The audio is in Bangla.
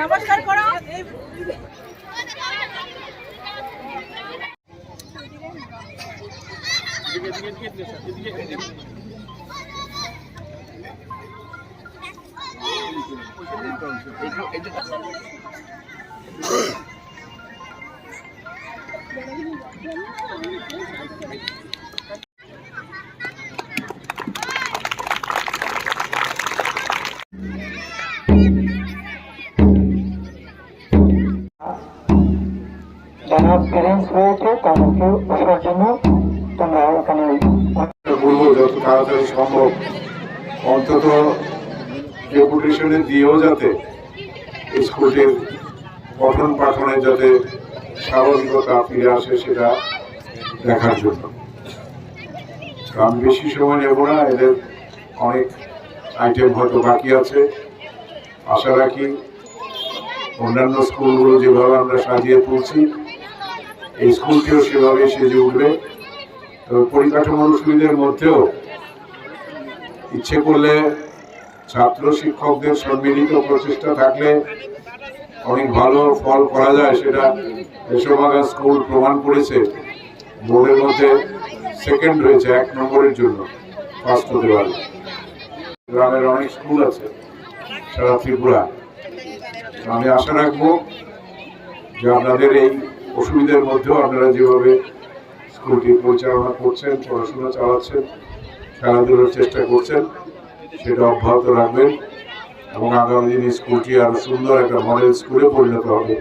নমস্কার করো। যারা প্যারেন্টস রয়েছে তাদেরকে বসার জন্য তোমরা তাড়াতাড়ি সম্ভব। অন্তত ডেপুটেশনে দিয়েও যাতে স্কুলটির পঠন পাঠনে যাতে স্বাভাবিকতা ফিরে আসে সেটা দেখার জন্য। আমি বেশি সময় নেব না, এদের অনেক আইটেম হয়তো বাকি আছে। আশা রাখি অন্যান্য স্কুলগুলো যেভাবে আমরা সাজিয়ে তুলছি, এই স্কুলটিও সেভাবে সেজে উঠবে। তবে পরিকাঠামোর অসুবিধার মধ্যেও ইচ্ছে করলে ছাত্র শিক্ষকদের সম্মিলিত প্রচেষ্টা থাকলে অনেক ভালো ফল করা যায় সেটা দেশবাগা স্কুল প্রমাণ করেছে। বোর্ডের মধ্যে সেকেন্ড রয়েছে এক নম্বরের জন্য ফার্স্ট হতে পারে। গ্রামের অনেক স্কুল আছে, সারা ত্রিপুরা। আমি আশা রাখব যে আপনাদের এই অসুবিধার মধ্যেও আপনারা যেভাবে স্কুলটি পরিচালনা করছেন, পড়াশোনা চালাচ্ছেন, খেলাধুলার চেষ্টা করছেন সেটা অব্যাহত রাখবেন এবং আগামী দিনে স্কুলটি আরও সুন্দর একটা মডেল স্কুলে পরিণত হবে।